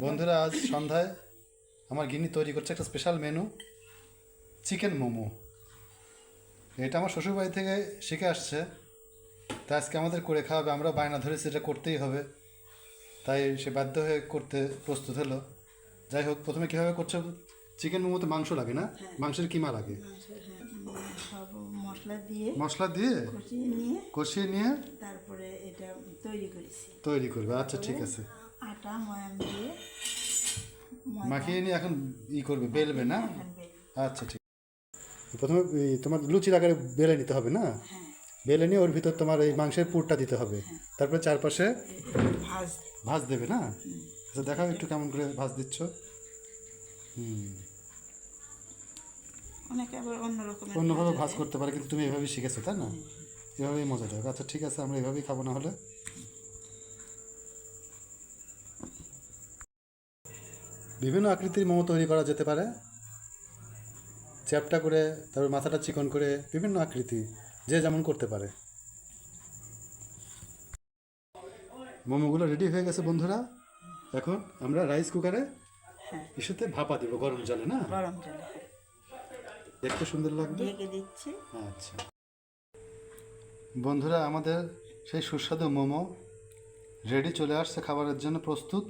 বন্ধুরা আজ সন্ধ্যায় আমার গিনি তৈরি করছে একটা স্পেশাল মেনু চিকেন মোমো। এটা আমার শ্বশুরবাড়ি থেকে শিখে আসছে। তাই আজকে আমাদের করে খাওয়াবে আমরা বায়না ধরেছি এটা করতেই হবে। তাই সে বাধ্য হয়ে করতে প্রস্তুত হলো। যাই হোক প্রথমে কীভাবে করছে? চিকেন মোমোতে মাংস লাগে না? মাংসের কিমা লাগে? হ্যাঁ, দিয়ে মশলা দিয়ে কষিয়ে নিয়ে কষিয়ে নিয়ে তারপরে এটা তৈরি করেছি। তৈরি করবে। আচ্ছা ঠিক আছে। আটা ময়াম দিয়ে মাখিয়ে নিয়ে এখন ই করবে বেলবে না? আচ্ছা ঠিক। প্রথমে তোমার লুচির আকারে বেলে নিতে হবে না? হ্যাঁ। বেলে নিয়ে ওর ভিতর তোমার এই মাংসের পুরটা দিতে হবে। তারপরে চারপাশে ভাজ। দেবে না? আচ্ছা দেখাও একটু কেমন করে ভাজ দিচ্ছ। হুম। অনেকে আবার অন্য রকমের অন্যভাবে ভাজ করতে পারে কিন্তু তুমি এভাবেই শিখেছো তাই না? এভাবেই মজা দেবে। আচ্ছা ঠিক আছে আমরা এভাবেই খাব না হলে। বিভিন্ন আকৃতির মোমো তৈরি করা যেতে পারে। চ্যাপটা করে তারপর মাথাটা চিকন করে বিভিন্ন আকৃতি যে যেমন করতে পারে। মোমোগুলো রেডি হয়ে গেছে বন্ধুরা। এখন আমরা রাইস কুকারে হ্যাঁ। ইস্যুতে ভাপা দিব গরম জলে না? গরম জলে দেখতে সুন্দর লাগবে? দিচ্ছি। আচ্ছা। বন্ধুরা আমাদের সেই সুস্বাদু মোমো রেডি চলে আসছে খাবারের জন্য প্রস্তুত।